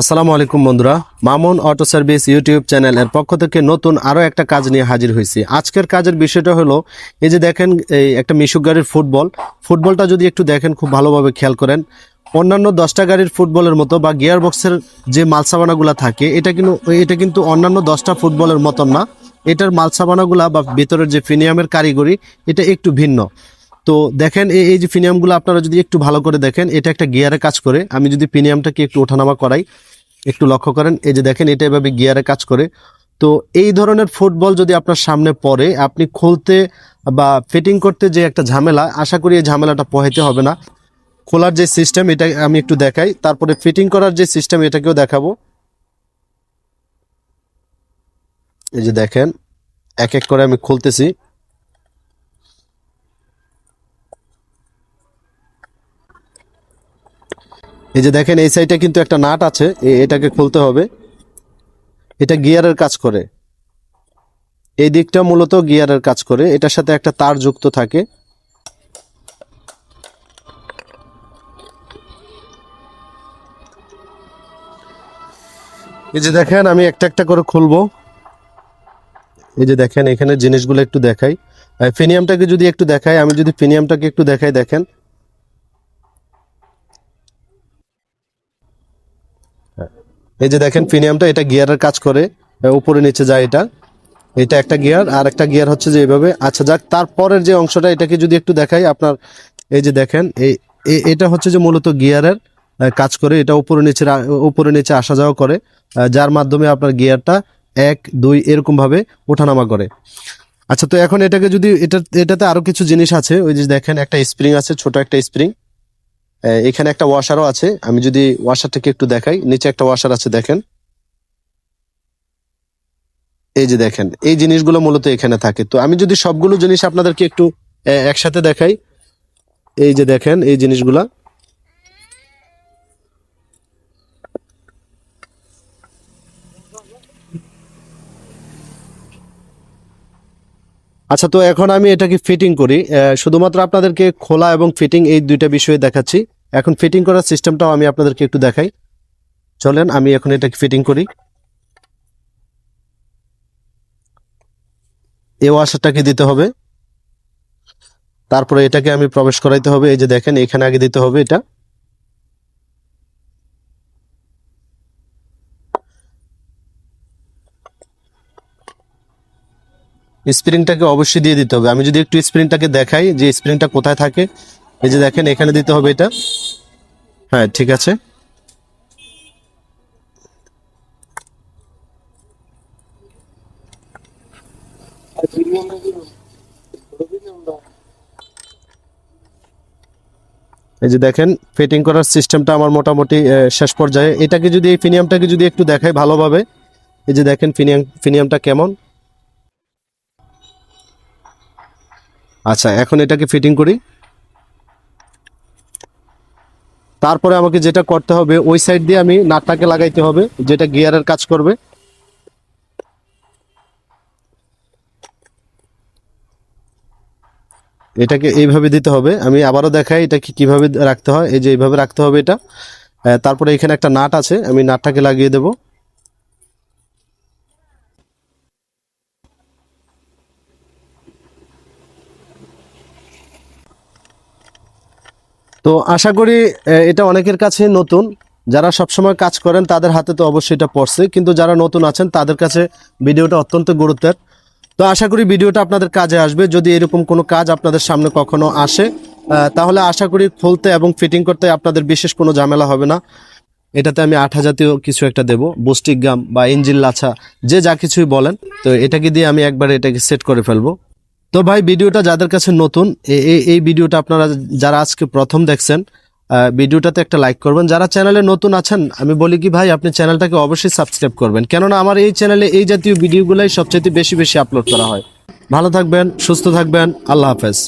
আসসালামু আলাইকুম বন্ধুরা, মামুন অটো সার্ভিস ইউটিউব চ্যানেলের পক্ষ থেকে নতুন আরও একটা কাজ নিয়ে হাজির হয়েছি। আজকের কাজের বিষয়টা হলো, এই যে দেখেন, এই একটা মিশুক গাড়ির ফুটবল, ফুটবলটা যদি একটু দেখেন, খুব ভালোভাবে খেয়াল করেন, অন্যান্য দশটা গাড়ির ফুটবলের মতো বা গিয়ার বক্সের যে মালসাবানাগুলা থাকে, এটা কিন্তু এটা কিন্তু অন্যান্য দশটা ফুটবলের মতন না, এটার মালসাবানাগুলা বা ভিতরের যে ফিনিয়ামের কারিগরি, এটা একটু ভিন্ন। তো দেখেন এই যে ফিনিয়ামগুলো আপনারা যদি একটু ভালো করে দেখেন, এটা একটা গিয়ারে কাজ করে। আমি যদি ফিনিয়ামটাকে একটু ওঠানামা করাই, একটু লক্ষ্য করেন, এই যে দেখেন, এটা এভাবে গিয়ারে কাজ করে। তো এই ধরনের ফুটবল যদি আপনার সামনে পড়ে, আপনি খুলতে বা ফিটিং করতে যে একটা ঝামেলা, আশা করি এই ঝামেলাটা পোহাইতে হবে না। খোলার যে সিস্টেম, এটা আমি একটু দেখাই, তারপরে ফিটিং করার যে সিস্টেম, এটাকেও দেখাবো। এই যে দেখেন, এক এক করে আমি খুলতেছি। এই যে দেখেন, এই সাইডে কিন্তু একটা নাট আছে এটাকে খুলতে হবে। এটা গিয়ারের কাজ করে। এই দিকটা মূলত গিয়ারের কাজ করে। এটার সাথে একটা তার যুক্ত থাকে। এই যে দেখেন, আমি একটা একটা করে খুলবো। এই যে দেখেন, এখানে জিনিসগুলো একটু দেখাই। ফিনিয়ামটাকে যদি একটু দেখাই, আমি যদি ফিনিয়ামটাকে একটু দেখাই, দেখেন। এই যে দেখেন ফিনিয়ামটা, এটা গিয়ারের কাজ করে। উপরে নিচে যায় এটা। এটা একটা গিয়ার, আর একটা গিয়ার হচ্ছে যে এইভাবে আচ্ছা যাক, তারপরের যে অংশটা, এটাকে যদি একটু দেখাই আপনার, এই যে দেখেন এই এটা হচ্ছে যে মূলত গিয়ারের কাজ করে। এটা উপরে নিচে উপরে নিচে আসা যাওয়া করে যার মাধ্যমে আপনার গিয়ারটা এক, দুই এরকম ভাবে ওঠানামা করে। আচ্ছা তো এখন এটাকে যদি এটা এটাতে আরও কিছু জিনিস আছে। ওই যে দেখেন, একটা স্প্রিং আছে, ছোট একটা স্প্রিং। এখানে একটা ওয়াশারও আছে। আমি যদি ওয়াশারটাকে একটু দেখাই, নিচে একটা ওয়াশার আছে, দেখেন। এই যে দেখেন, এই জিনিসগুলো মূলত এখানে থাকে। তো আমি যদি সবগুলো জিনিস আপনাদেরকে একটু একসাথে দেখাই, এই যে দেখেন, এই জিনিসগুলা। আচ্ছা তো এখন আমি এটাকে ফিটিং করি। শুধুমাত্র আপনাদেরকে খোলা এবং ফিটিং এই দুইটা বিষয়ে দেখাচ্ছি। এখন ফিটিং করার সিস্টেমটাও আমি আপনাদেরকে একটু দেখাই। চলেন, আমি এখন এটাকে ফিটিং করি। এ ওয়াশারটাকে দিতে হবে। তারপরে এটাকে আমি প্রবেশ করাইতে হবে। এই যে দেখেন, এখানে আগে দিতে হবে এটা। স্প্রিংটাকে অবশ্যই দিয়ে দিতে হবে। আমি যদি একটু স্প্রিংটাকে দেখাই যে স্প্রিংটা কোথায় থাকে, এই যে দেখেন, এখানে দিতে হবে এটা। হ্যাঁ ঠিক আছে। এই যে দেখেন ফিটিং করার সিস্টেমটা আমার মোটামুটি শেষ পর্যায়ে। এটাকে যদি, এই ফিনিয়ামটাকে যদি একটু দেখাই ভালোভাবে। এই যে দেখেন ফিনিয়াম ফিনিয়ামটা কেমন? আচ্ছা এখন এটাকে ফিটিং করি। তারপরে আমাকে যেটা করতে হবে, ওই সাইড দিয়ে আমি নাটটাকে লাগাইতে হবে, যেটা গিয়ারের কাজ করবে। এটাকে এইভাবে দিতে হবে। আমি আবারও দেখাই এটা কি কীভাবে রাখতে হয়। এই যে এইভাবে রাখতে হবে এটা। তারপরে এখানে একটা নাট আছে, আমি নাটটাকে লাগিয়ে দেব। তো আশা করি এটা অনেকের কাছে নতুন। যারা সবসময় কাজ করেন, তাদের হাতে তো অবশ্যই এটা পড়ছে। কিন্তু যারা নতুন আছেন, তাদের কাছে ভিডিওটা অত্যন্ত গুরুত্বের। তো আশা করি ভিডিওটা আপনাদের কাজে আসবে। যদি এরকম কোনো কাজ আপনাদের সামনে কখনো আসে তাহলে আশা করি খুলতে এবং ফিটিং করতে আপনাদের বিশেষ কোনো ঝামেলা হবে না। এটাতে আমি আঠা জাতীয় কিছু একটা দেবো। বুস্টিক গাম বা ইঞ্জিন লাছা, যে যা কিছুই বলেন, তো এটাকে দিয়ে আমি একবার এটাকে সেট করে ফেলব। তো ভাই, ভিডিওটা যাদের কাছে নতুন এই ভিডিওটা আপনারা যারা আজকে প্রথম দেখছেন ভিডিওটাতে একটা লাইক করবেন। যারা চ্যানেলে নতুন আছেন, আমি বলি কি ভাই, আপনি চ্যানেলটাকে অবশ্যই সাবস্ক্রাইব করবেন। কেননা আমার এই চ্যানেলে এই জাতীয় ভিডিওগুলাই সবচেয়ে বেশি বেশি আপলোড করা হয়। ভালো থাকবেন, সুস্থ থাকবেন, আল্লাহ হাফেজ।